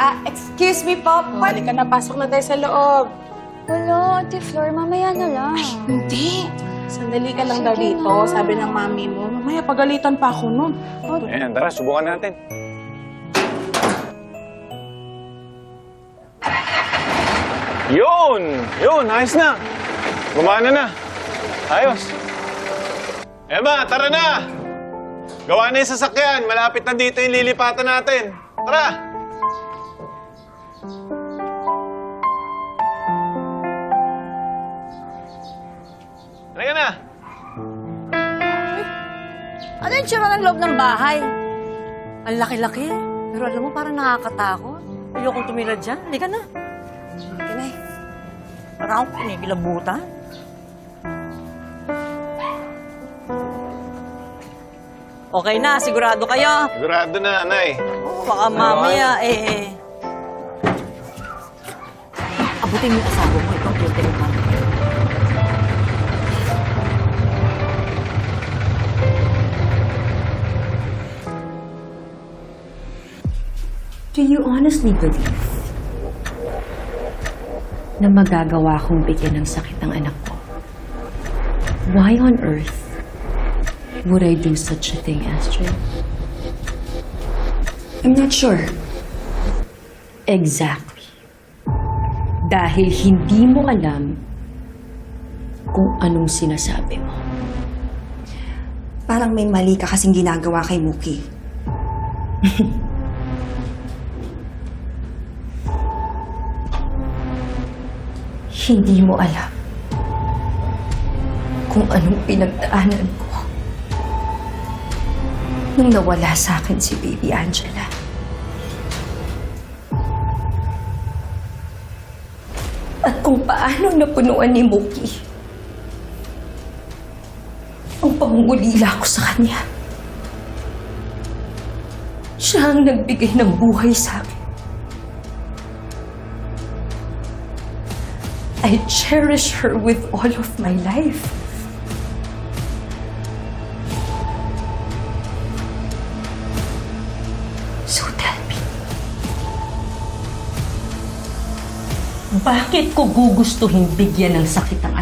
Ah, excuse me po, Oh, pwede halika na, pasok na tayo sa loob. Wala, Ate Flor, mamaya na lang. Hindi. Sandali ka lang daw dito, sabi ng mami mo. Mamaya pagalitan pa ako nun. Ayan, tara, subukan natin. Yun! Yun, ayos na. Gumana na. Ayos. Emma, tara na! Gawa na yung sasakyan. Malapit na dito yung lilipatan natin. Tara! Halika na! Ano yung tsura ng loob ng bahay? Ang laki-laki. Pero alam mo, parang nakakatakot. Ayokong tumira dyan. Halika na. Halika na eh. Parang akong pinigilabutan. Okay na, sigurado kayo. Sigurado na, Nay. Baka mamaya eh. Abutin mo yung asawa mo. Itong kliyente mo. Do you honestly believe na magagawa kong bigyan ng sakit ang anak ko? Why on earth would I do such a thing, Astrid? I'm not sure. Exactly. Dahil hindi mo alam kung anong sinasabi mo. Parang may mali ka kasing ginagawa kay Muki. Hindi mo alam kung anong pinagdaanan ko nung nawala sa akin si Baby Angela. At kung paano napunuan ni Moki ang pangungulila ko sa kanya. Siya ang nagbigay ng buhay sa akin. I cherish her with all of my life. Bakit ko gugustuhin bigyan ng sakit ang